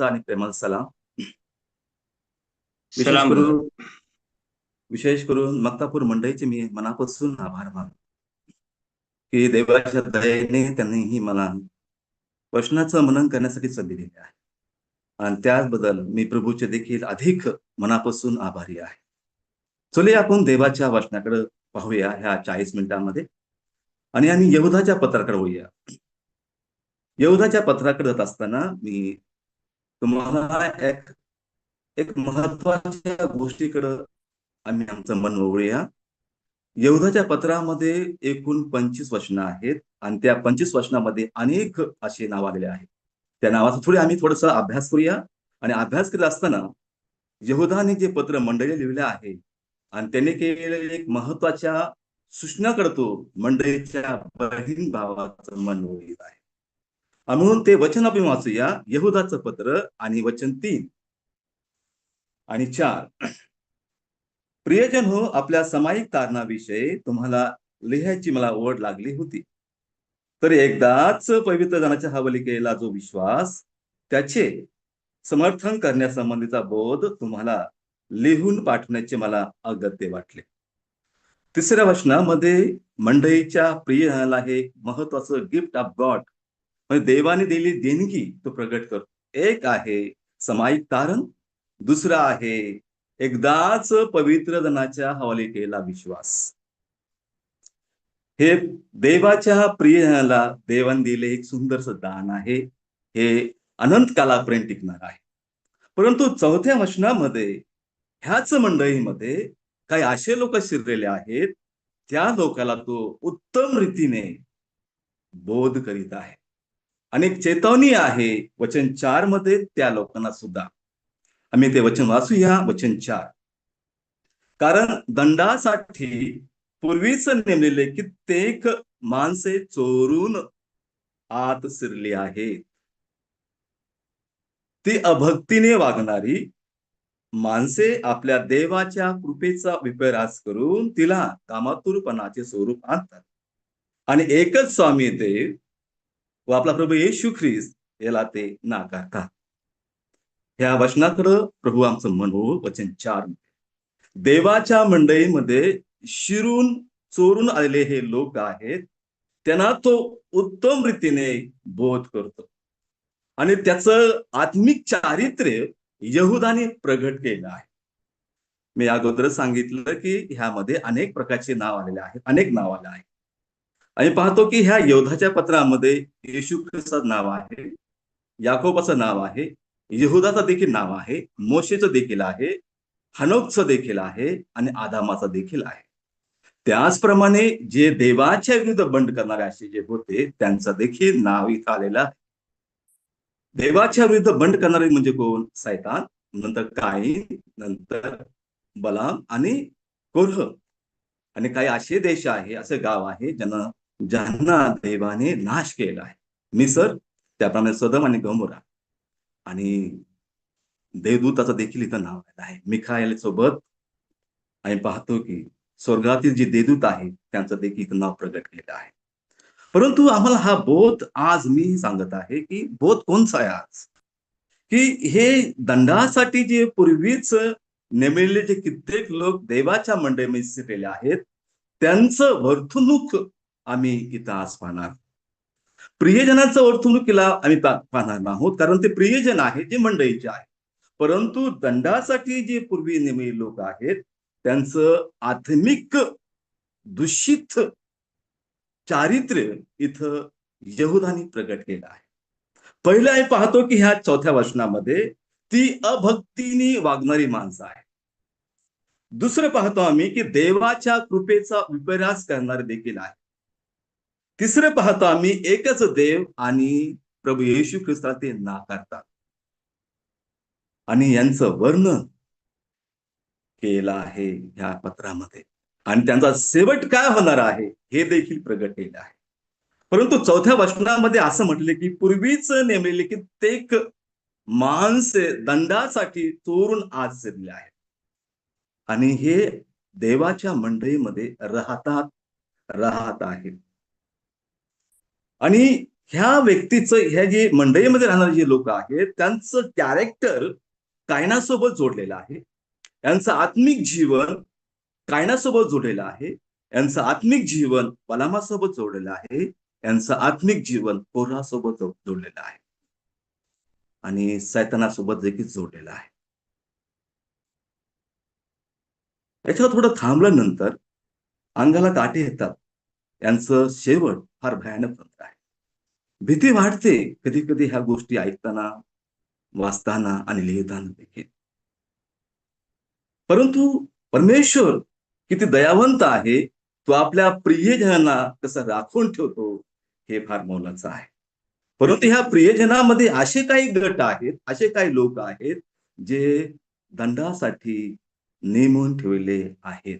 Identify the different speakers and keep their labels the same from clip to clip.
Speaker 1: आणि प्रेमाचा सलाम. विशेष
Speaker 2: सलाम
Speaker 1: करून विशेष करून मक्तापूर मंडळीचे मी मनापासून आभार मानतो. की देवाच्या दयेने त्यांनीही मला वचनाचं मनन करण्यासाठी संधी दिली आहे. आणि त्याचबद्दल मी प्रभूचे देखील अधिक मनापासून आभारी आहे. चले आपण देवाच्या वचनाकडे पाहूया ह्या चाळीस मिनिटांमध्ये. आणि आम्ही यहुदाच्या पत्राकडे होऊया यहुदाच्या पत्राकडे जात असताना मी तुम्हाला एक एक महत्त्वाच्या गोष्टीकडं आम्ही आमचं मन वळूया यहुदाच्या पत्रामध्ये एकूण पंचवीस वचनं आहेत आणि त्या पंचवीस वचनामध्ये अनेक असे नाव आलेले आहेत. त्या नावाचा थोडे आम्ही थोडस अभ्यास करूया. आणि अभ्यास करत असताना यहुदाने जे पत्र मंडळी लिहिले आहे आणि त्याने केलेले एक महत्त्वाच्या सूचना करतो मंडळीच्या बहीण भावाचं मन वळीत आहे. म्हणून ते वचन आपण वाचूया यहुदाचं पत्र आणि वचन तीन. आणि चार. प्रियजन हो आपल्या सामायिक कारणाविषयी तुम्हाला लिहायची मला ओढ लागली होती. तर एकदाच पवित्र जनाच्या हवलिकेला जो विश्वास त्याचे समर्थन करण्यासंबंधीचा बोध तुम्हाला लिहून पाठवण्याचे मला अगत्य वाटले. तिसऱ्या वचनामध्ये मंडईच्या प्रियला हे महत्वाचं गिफ्ट ऑफ गॉड म्हणजे देवाने दिलेली देणगी तो प्रगट करतो. एक आहे समायिक तारण दुसरा आहे एकदाच पवित्र जनाच्या हवाली केला विश्वास. हे देवाच्या प्रियला देवान दिले एक सुंदरस दान आहे. हे अनंत कालापर्यंत टिकणार आहे. परंतु चौथ्या वचनामध्ये ह्याच मंडळीमध्ये काही असे लोक शिरलेले आहेत त्या लोकाला तो उत्तम रीतीने बोध करीत आहे. अनेक चेतावणी आहे वचन चारमध्ये त्या लोकांना सुद्धा. आम्ही ते वचन वाचूया वचन चार. कारण दंडासाठी पूर्वीच नेमलेले कित्येक माणसे चोरून आत शिरली आहेत. ती अभक्तीने वागणारी माणसे आपल्या देवाच्या कृपेचा विपरास करून तिला कामातुरपणाचे स्वरूप आणतात. आणि एकच स्वामी देव व आपला प्रभू येशू ख्रिस्त याला ते नाकारतात. ह्या वचनाकडं प्रभू आमचं मन हो वचन चार देवाच्या मंडईमध्ये शिरून चोरून आलेले हे लोक आहेत. त्यांना तो उत्तम रीतीने बोध करतो. आणि त्याचं आत्मिक चारित्र्य यहुदाने प्रगट केलं आहे. मी अगोदर सांगितलं की ह्यामध्ये अनेक प्रकारचे नाव आलेले आहेत अनेक नाव आले आहेत. आणि पाहतो की ह्या योधाच्या पत्रामध्ये येशू ख्रिस्ताचं नाव आहे याकोबाचं नाव आहे यहुदाचं देखील नाव आहे मोशेचं देखील आहे हनोकचं देखील आहे आणि आदामाचं देखील आहे. त्याचप्रमाणे जे देवाच्या विरुद्ध बंड करणारे असे जे होते त्यांचं देखील नाव इथं आलेलं आहे. देवाच्या विरुद्ध बंड करणारे म्हणजे कोण? सैतान नंतर काही नंतर बलाम आणि कोल्ह आणि काही असे देश आहे असे गाव आहे ज्यांना ज्यांना देवाने नाश केला आहे. मिसर त्याप्रमाणे सदम आणि गमोरा आणि देवदूताचं देखील इथं नाव आहे. मिखायल सोबत आम्ही पाहतो की स्वर्गातील जे देवदूत आहे त्यांचं देखील इथं नाव प्रगट केलं आहे. परंतु आम्हाला हा बोध आज मी सांगत आहे की बोध कोणचा आहे आज? की हे दंडासाठी जे पूर्वीच नेमलेले जे कित्येक लोक देवाच्या मंडळीमध्ये शिरलेले आहेत त्यांचं वर्तणूक आम्ही इथं आज पाहणार. प्रियजनाचा वर्तणुकीला आम्ही पाहणार आहोत. कारण ते प्रियजन आहे जे मंडळीचे आहे. परंतु दंडासाठी जे पूर्वी नेमे लोक आहेत त्यांचं आत्मिक दूषित चारित्र्य इथं यहुदानी प्रगट केलं आहे. पहिलं आम्ही पाहतो की ह्या चौथ्या वचनामध्ये ती अभक्तीने वागणारी माणसं आहे दुसरं पाहतो आम्ही की देवाच्या कृपेचा विपर्यास करणारे देखील आहे तिसरं पाहतो आम्ही एकच देव आणि प्रभू येशू ख्रिस्ता ते नाकारतात. आणि यांचं वर्णन केलं आहे ह्या पत्रामध्ये. आणि त्यांचा शेवट काय होणार आहे हे देखील प्रगट केलं आहे. परंतु चौथ्या वचनामध्ये असं म्हटले की पूर्वीच नेमलेले कित्येक माणसे दंडासाठी चोरून आज शिरले आहेत. आणि हे देवाच्या मंडळीमध्ये राहतात राहत आहेत. आणि ह्या व्यक्तीचं ह्या जे मंडळीमध्ये राहणारे जे लोक आहेत त्यांचं कॅरेक्टर कायनासोबत जोडलेलं आहे. यांचं आत्मिक जीवन कायनासोबत जोडलेलं आहे. यांचं आत्मिक जीवन बलामासोबत जोडलेलं आहे. यांचं आत्मिक जीवन कोरासोबत जोडलेलं आहे. आणि सैतानासोबत देखील जोडलेलं आहे. याच्यावर थोडं थांबल्यानंतर अंगाला काटे येतात. यांचं शेवट फार भयानक आहे. भीती वाटते कधी कधी ह्या गोष्टी ऐकताना वाचताना आणि लिहिताना देखील. परंतु परमेश्वर किती दयावंत आहे तो आपल्या प्रियजनांना कसं राखून ठेवतो हे फार मोलाचं आहे. परंतु ह्या प्रियजनामध्ये असे काही गट आहेत असे काही लोक आहेत जे दंडासाठी नेमून ठेवले आहेत.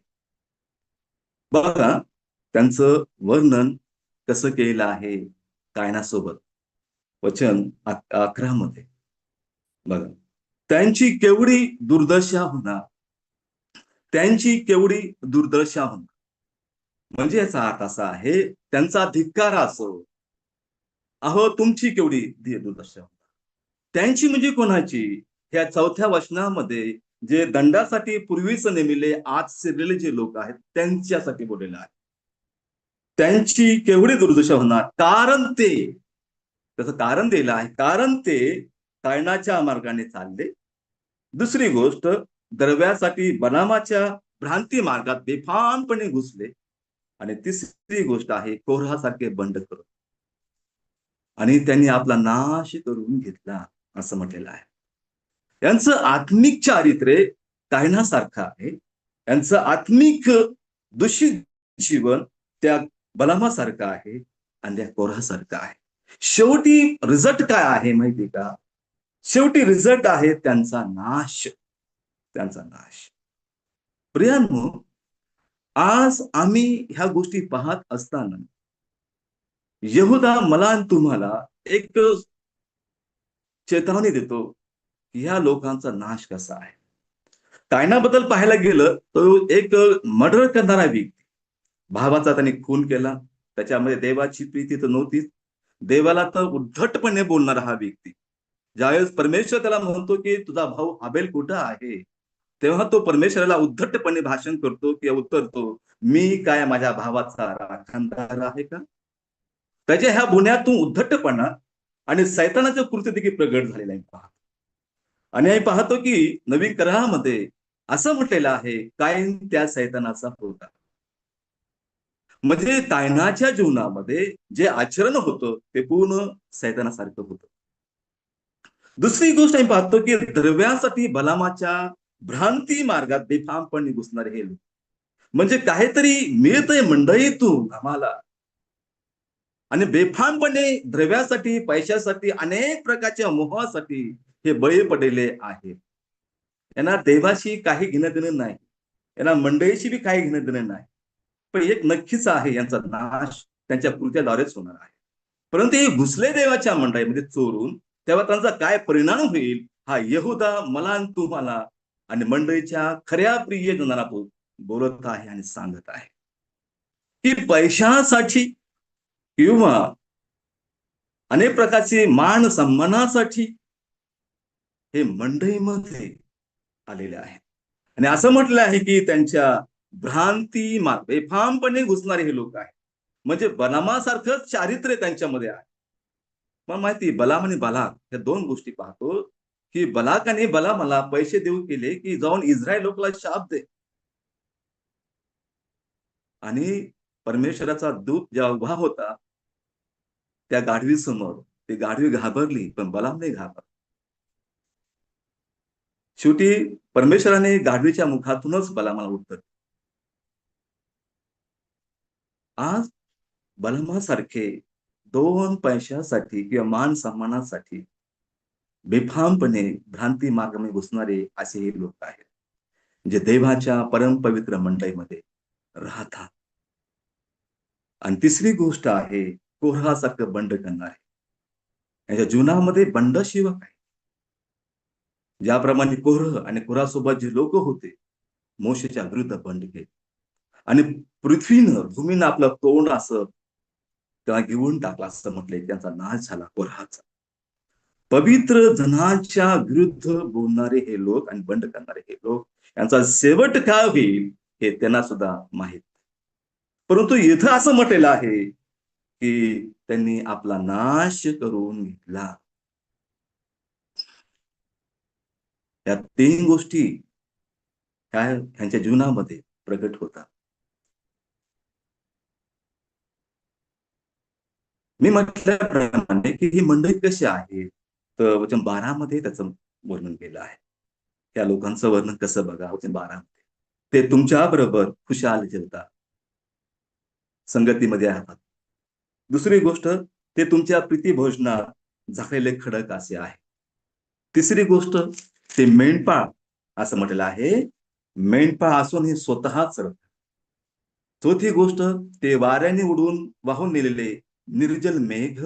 Speaker 1: बघा त्यांचं वर्णन कसं केलेलं आहे? कायनासोबत. वचन अकरा मध्ये बघा. त्यांची केवढी दुर्दशा होणार. त्यांची केवढी दुर्दशा होणार. म्हणजे याचा अर्थ असा आहे त्यांचा धिक्कार असो. अहो तुमची केवढी दुर्दशा होणार. त्यांची म्हणजे कोणाची? ह्या चौथ्या वचनामध्ये जे दंडासाठी पूर्वीच नेमिले आज शिरलेले जे लोक आहेत त्यांच्यासाठी बोललेलं आहे. त्यांची केवढी दुर्दशा होणार? कारण ते त्याचं कारण दिलं आहे. कारण ते कायनाच्या मार्गाने चालले. दुसरी गोष्ट द्रव्यासाठी बनामाच्या भ्रांती मार्गात बेफानपणे घुसले. आणि तिसरी गोष्ट आहे कोरासारखे बंड करत आणि त्यांनी आपला नाश करून घेतला असं म्हटलेलं आहे. यांचं आत्मिक चारित्र्य कायनासारखं आहे. यांचं आत्मिक दूषित जीवन त्या बलामासारखं आहे आणि त्या कोऱ्हासारखं आहे. शेवटी रिझल्ट काय आहे माहिती का? शेवटी रिझल्ट आहे त्यांचा नाश. त्यांचा नाश. प्रियांनो आज आम्ही ह्या गोष्टी पाहत असताना यहुदा मला तुम्हाला एक चेतावणी देतो ह्या लोकांचा नाश कसा आहे. कायनाबद्दल पाहायला गेलं तर एक मर्डर करणारा व्यक्ती भावाचा त्यांनी खून केला. त्याच्यामध्ये देवाची प्रीती तर नव्हतीच. देवाला तर उद्धटपणे बोलणारा हा व्यक्ती. ज्यावेळेस परमेश्वर त्याला म्हणतो की तुझा भाऊ आबेल कुठं आहे? तेव्हा तो परमेश्वराला उद्धटपणे भाषण करतो किंवा उत्तरतो मी काय माझ्या भावाचा राखणदार आहे का? त्याच्या ह्या गुन्ह्यातून उद्धटपणा आणि सैतानाच्या कृती देखील प्रगट झालेलं आहे. पाहतो आणि आम्ही पाहतो की नवीन करारामध्ये असं म्हटलेलं आहे काय त्या सैतानाचा होता. म्हणजे तायनाच्या जीवनामध्ये जे आचरण होतं ते पूर्ण सैतानासारखं होतं. दुसरी गोष्ट आम्ही पाहतो की द्रव्यासाठी बलामाच्या भ्रांती मार्गात बेफामपणे घुसणारे हे लोक. म्हणजे काहीतरी मिळतंय मंडळीतून आम्हाला. आणि बेफामपणे द्रव्यासाठी पैशासाठी अनेक प्रकारच्या मोहासाठी हे बळी पडलेले आहेत यांना देवाशी काही घेणं देणं नाही. यांना मंडळीशी बी काही घेणं देणं नाही. पण एक नक्कीच आहे यांचा नाश त्यांच्या कृत्याद्वारेच होणार आहे. परंतु हे घुसले देवाच्या मंडळीमध्ये चोरून तेव्हा त्यांचा काय परिणाम होईल हा यहुदा मला तुम्हाला आणि मंडळीच्या खऱ्या प्रिय जनाला बोलत आहे आणि सांगत आहे. की पैशासाठी किंवा अनेक प्रकारचे मान सन्मानासाठी हे मंडईमध्ये आलेले आहे. आणि असं म्हटलं आहे की त्यांच्या भ्रांती मार बेफामपणे घुसणारे हे लोक आहेत. म्हणजे बलामासारखंच चारित्र्य त्यांच्यामध्ये आहे. मग माहिती बलाम आणि बलाक ह्या दोन गोष्टी पाहतो की बलाकाने बलामाला पैसे देऊ केले की जाऊन इस्रायल लोकला शाप दे. आणि परमेश्वराचा दूत जेव्हा उभा होता त्या गाढवी समोर ती गाढवी घाबरली पण बलाम नाही घाबर शेवटी परमेश्वराने गाढवीच्या मुखातूनच बलामाला उत्तर आज बलमासारखे दोन पैशासाठी किंवा मान सन्मानासाठी बेफामपणे भ्रांती मार्गाने घुसणारे असे हे लोक आहेत जे देवाच्या परमपवित्र मंडईमध्ये राहतात. आणि तिसरी गोष्ट आहे कोहरासारखं बंड करणारे. याच्या जीवनामध्ये बंड शिवक आहे. ज्याप्रमाणे कोरह आणि कोरासोबत जे लोक होते मोशेच्या विरुद्ध बंड केले. आणि पृथ्वीनं भूमीनं आपलं तोंड असं त्याला घेऊन टाकला असं म्हटलंय. त्यांचा नाश झाला कोराचा पवित्र जनाच्या विरुद्ध बोलणारे हे लोक आणि बंड करणारे हे लोक यांचा शेवट काय होईल हे त्यांना सुद्धा माहीत परंतु इथं असं म्हटलेलं आहे की त्यांनी आपला नाश करून घेतला. या तीन गोष्टी काय ह्यांच्या जीवनामध्ये प्रगट होतात. मी म्हटल्याप्रमाणे की ही मंडळी कशी आहे? तर वचन बारामध्ये त्याचं वर्णन केलं आहे. त्या लोकांचं वर्णन कसं बघा? वचन बारामध्ये. ते तुमच्या बरोबर खुशाल जेवतात संगतीमध्ये राहतात दुसरी गोष्ट ते तुमच्या प्रीतीभोजनात झाकलेले खडक असे आहे. तिसरी गोष्ट ते मेंढपाळ असं म्हटलेलं आहे. मेंढपाळ असून हे स्वतःच चौथी गोष्ट ते वाऱ्याने उडून वाहून नेलेले निर्जल मेघ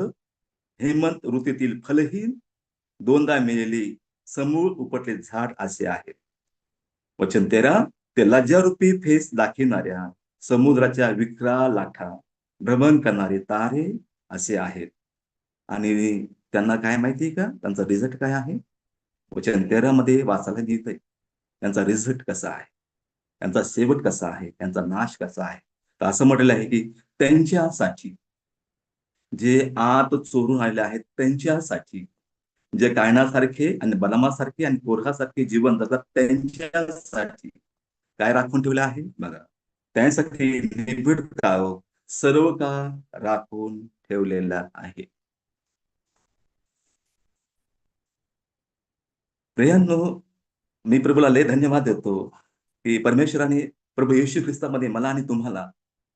Speaker 1: हेमंत ऋतूतील फलहीन दोनदा मेलेली समूळ उपटले झाड असे आहे. वचन तेरा ते लज्जारूपी फेस दाखविणाऱ्या समुद्राच्या विक्रा लाठा भ्रमण करणारे तारे असे आहेत. आणि त्यांना काय माहिती का? त्यांचा रिझल्ट काय आहे? वचन तेरा मध्ये वाचायला मिळतंय. त्यांचा रिझल्ट कसा आहे? त्यांचा शेवट कसा आहे? त्यांचा नाश कसा आहे? तर असं म्हटलेलं आहे की त्यांच्या साची जे आत चोरून आलेले आहेत त्यांच्यासाठी जे कायनासारखे आणि बलमासारखे आणि कोरहासारखे जीवन जगतात त्यांच्यासाठी काय राखून ठेवलं आहे? बघा त्यांसाठी निबिड काव सर्व का राखून ठेवलेला आहे. प्रियांनो मी प्रभूला लय धन्यवाद देतो की परमेश्वराने प्रभू येशू ख्रिस्तामध्ये मला आणि तुम्हाला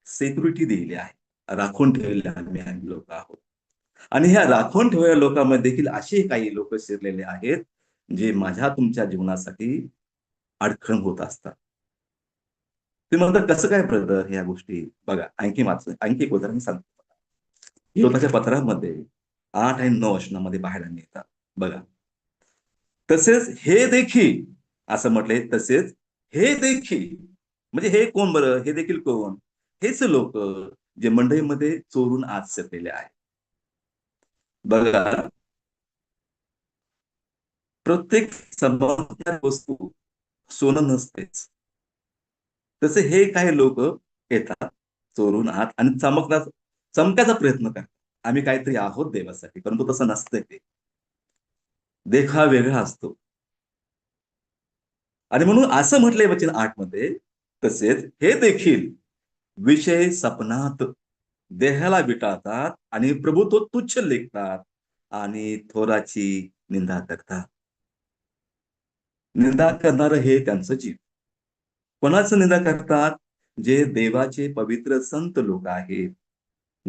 Speaker 1: सेक्युरिटी दिलेली आहे. राखून ठेवलेल्या आम्ही लोक आहोत. आणि ह्या राखून ठेवलेल्या लोकांमध्ये देखील असे काही लोक शिरलेले आहेत जे माझ्या तुमच्या जीवनासाठी अडखण होत असतात. तुम्ही म्हणता कसं काय ब्रदर ह्या गोष्टी? बघा आणखी माझं आणखी एक उदाहरण सांगतो लोकांच्या पत्रामध्ये आठ आणि नऊ वचनामध्ये बाहेर येतात बघा. तसेच हे देखील असं म्हटले तसेच हे देखील म्हणजे हे कोण बरं? हे देखील कोण? हेच लोक जे मंडईमध्ये चोरून आत शिरलेले आहे. बघा प्रत्येक संभाव्य वस्तू सोनं नसतेच. तसे हे काही लोक येतात चोरून आत आणि चमकणार चमकायचा प्रयत्न करतात. आम्ही काहीतरी आहोत देवासाठी परंतु तसं नसतंय ते. देखा वेगळा असतो. आणि म्हणून असं म्हटलंय वचन आठमध्ये तसेच हे देखील विषय सपनात. देहाला विटाळतात आणि प्रभुत्व तुच्छ लेखतात आणि थोराची निंदा करतात. निंदा करणार हे त्यांचं जीव. कोणाचं निंदा करतात? जे देवाचे पवित्र संत लोक आहेत.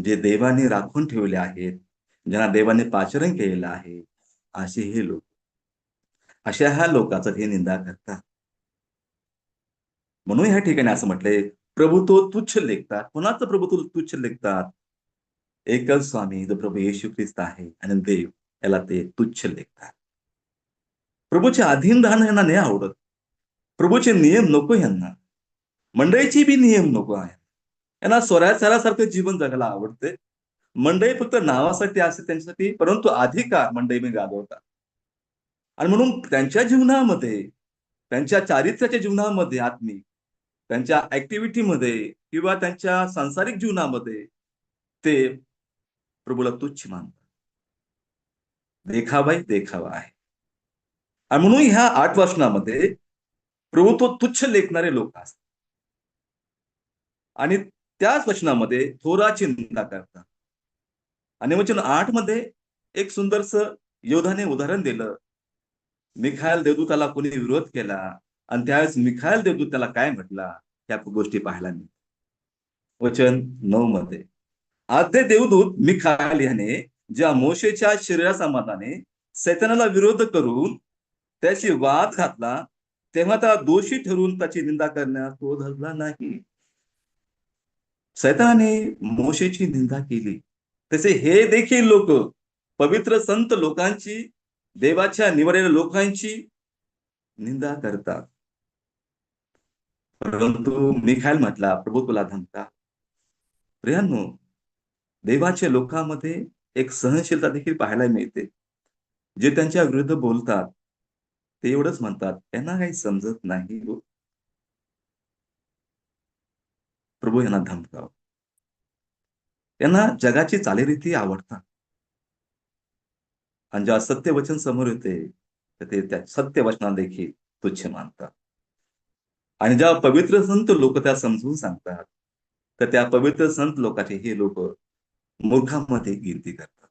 Speaker 1: जे देवाने राखून ठेवले आहेत. ज्यांना देवाने पाचरण केलेलं आहे. असे हे लोक. अशा ह्या लोकाचं हे निंदा करतात. म्हणून ह्या ठिकाणी असं म्हटलंय प्रभुत्व तो तुच्छ लेखतात. कोणाचं प्रभुत्व तो तुच्छ लेखतात? एकच स्वामी जो प्रभू येशू ख्रिस्त आहे आणि देव याला ते तुच्छ लेखतात. प्रभूचे अधीन राहणं यांना नाही आवडत. प्रभूचे नियम नको यांना. मंडळीचे बी नियम नको आहे यांना स्वराचारासारखं जीवन जगायला आवडते. मंडळी फक्त नावासाठी असते त्यांच्यासाठी परंतु अधिकार मंडई मी गाजवतात. आणि म्हणून त्यांच्या जीवनामध्ये त्यांच्या चारित्र्याच्या जीवनामध्ये आत्मिक त्यांच्या ऍक्टिव्हिटीमध्ये किंवा त्यांच्या सांसारिक जीवनामध्ये ते प्रभूला तुच्छ मानतात. देखावाही देखावा आहे. आणि म्हणून ह्या आठ वाचनामध्ये प्रभू तो तुच्छ लेखणारे लोक असतात. आणि त्याच वचनामध्ये थोराची निंदा करतात. आणि वचन आठमध्ये एक सुंदरस योधाने उदाहरण दिलं. मिखायल देवदूताला कोणी विरोध केला. आणि त्यावेळेस मिखायल देवदूत त्याला काय म्हटला? ह्या गोष्टी पाहायला मी वचन नऊ मध्ये. आद्य देवदूत मिखायल याने ज्या मोशेच्या शरीरासमाधाने सैतानाला विरोध करून त्याची वाद घातला तेव्हा त्या दोषी ठरवून त्याची निंदा करण्यास तो धरला नाही. सैताने मोशेची निंदा केली. तसे हे देखील लोक पवित्र संत लोकांची देवाच्या निवडलेल्या लोकांची निंदा करतात. परंतु मिखायल म्हटला प्रभू तुला धमका. प्रियांनो देवाच्या लोकांमध्ये एक सहनशीलता देखील पाहायला मिळते. जे त्यांच्या विरुद्ध बोलतात ते एवढंच म्हणतात यांना काही समजत नाही हो. प्रभू यांना धमकाव यांना जगाची चालीरीती आवडतात. आणि जेव्हा सत्य वचन समोर येते तर ते त्या सत्य वचना देखील तुच्छ मानतात. आणि जेव्हा पवित्र संत लोक त्या समजून सांगतात तर त्या पवित्र संत लोकांचे हे लोक मूर्खामध्ये गिनती करतात.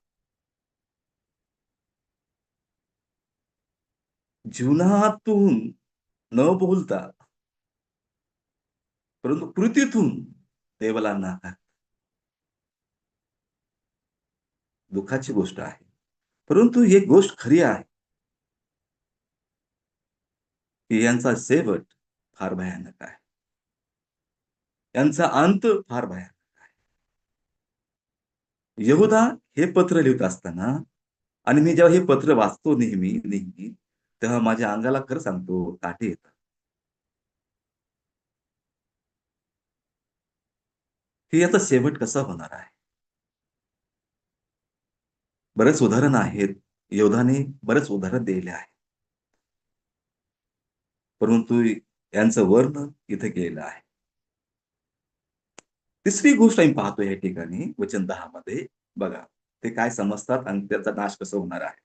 Speaker 1: जीवनातून न बोलता परंतु कृतीतून देवाला नाकार दुःखाची गोष्ट आहे. परंतु एक गोष्ट खरी आहे. की यांचा शेवट फार भयानक आहे. यांचा अंत फार भयानक आहे. यहुदा हे पत्र लिहित असताना आणि मी जेव्हा हे पत्र वाचतो नेहमी नेहमी तेव्हा माझ्या अंगाला खरं सांगतो काटे येतात. हे याचा शेवट कसा होणार आहे? बरेच उदाहरण आहेत. योधाने बरेच उदाहरण दिले आहे परंतु यांचं वर्णन इथे केलेलं आहे. तिसरी गोष्ट आम्ही पाहतो या ठिकाणी वचन दहा मध्ये बघा ते काय समजतात आणि त्याचा नाश कसं होणार आहे.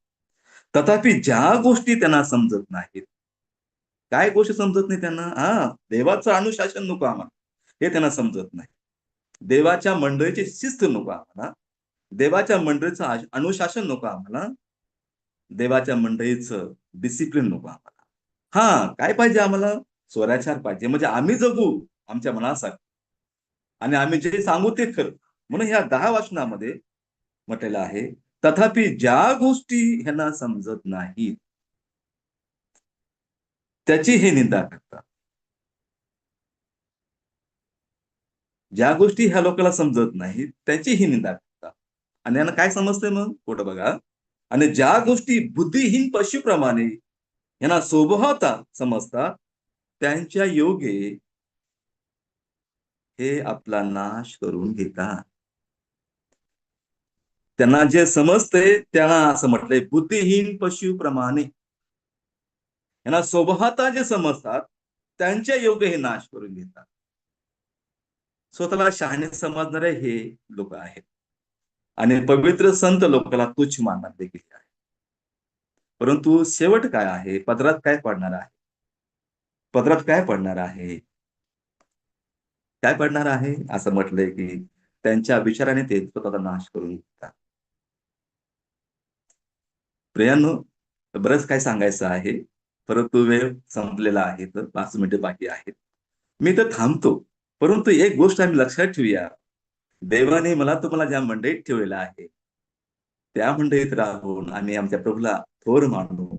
Speaker 1: तथापि ज्या गोष्टी त्यांना समजत नाहीत काय गोष्टी समजत नाही त्यांना? हा देवाचं अनुशासन नको आम्हाला. हे त्यांना समजत नाही. देवाच्या मंडळीची शिस्त नको आम्हाला. देवाच्या मंडळीचं अनुशासन नको आम्हाला. देवाच्या मंडळीचं डिसिप्लिन नको आम्हाला. हा काय पाहिजे आम्हाला? स्वराचार पाहिजे. म्हणजे आम्ही जगू आमच्या मनासाठी. आणि आम्ही जे सांगू ते खरं. म्हणून ह्या दहा वाचनामध्ये म्हटलेलं आहे तथापि ज्या गोष्टी ह्यांना समजत नाहीत त्याची हे निंदा करतात. ज्या गोष्टी ह्या लोकांना समजत नाहीत त्याची ही निंदा करतात. आणि यांना काय समजतंय मग? कुठं बघा. आणि ज्या गोष्टी बुद्धिहीन पशुप्रमाणे यांना स्वभावता समजतात त्यांच्या योगे हे आपला नाश करून घेतात. त्यांना जे समजते त्यांना असं म्हटलंय बुद्धिहीन पशुप्रमाणे यांना स्वभावता जे समजतात त्यांच्या योगे हे नाश करून घेतात. स्वतःला शहाणे समजणारे हे लोक आहेत. आणि पवित्र संत लोकांना तुच्छ मानणार देखील आहे परंतु शेवट काय आहे? पदरात काय पडणार आहे? पदरात काय पडणार आहे? काय पडणार आहे? असं म्हटलंय की त्यांच्या विचाराने ते स्वतःचा नाश करून घेतात प्रियांनो बरंच काय सांगायचं आहे. परंतु वेळ संपलेला आहे तर पाच मिनिटं बाकी आहेत. मी तर थांबतो. परंतु एक गोष्ट आम्ही लक्षात ठेवूया. देवाने मला तुम्हाला ज्या मंडईत ठेवलेलं आहे त्या मंडळीत राहून आम्ही आमच्या प्रभूला थोर मानू.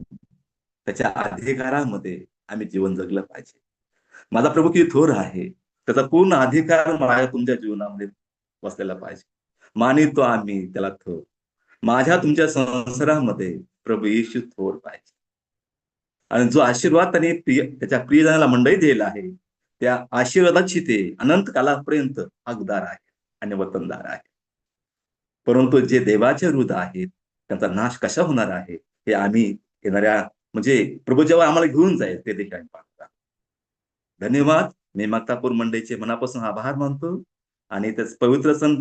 Speaker 1: त्याच्या अधिकारामध्ये आम्ही जीवन जगलं पाहिजे. माझा प्रभू किती थोर आहे त्याचा पूर्ण अधिकार माझ्या तुमच्या जीवनामध्ये बसलेला पाहिजे. मानितो आम्ही त्याला थोर. माझ्या तुमच्या संसारामध्ये प्रभू येशू थोर पाहिजे. आणि जो आशीर्वाद त्याने प्रिय त्याच्या प्रियजनाला मंडळी दिलेला आहे त्या आशीर्वादाची ते अनंत कालापर्यंत हकदार आहे आणि वतनदार आहे. परंतु जे देवाचे हृदय आहेत त्यांचा नाश कशा होणार आहे हे आम्ही येणाऱ्या म्हणजे प्रभू जेव्हा आम्हाला घेऊन जाईल ते देखील आम्ही पाहता. धन्यवाद. मी मक्तापूर मंडईचे मनापासून आभार मानतो आणि त्याच पवित्र सण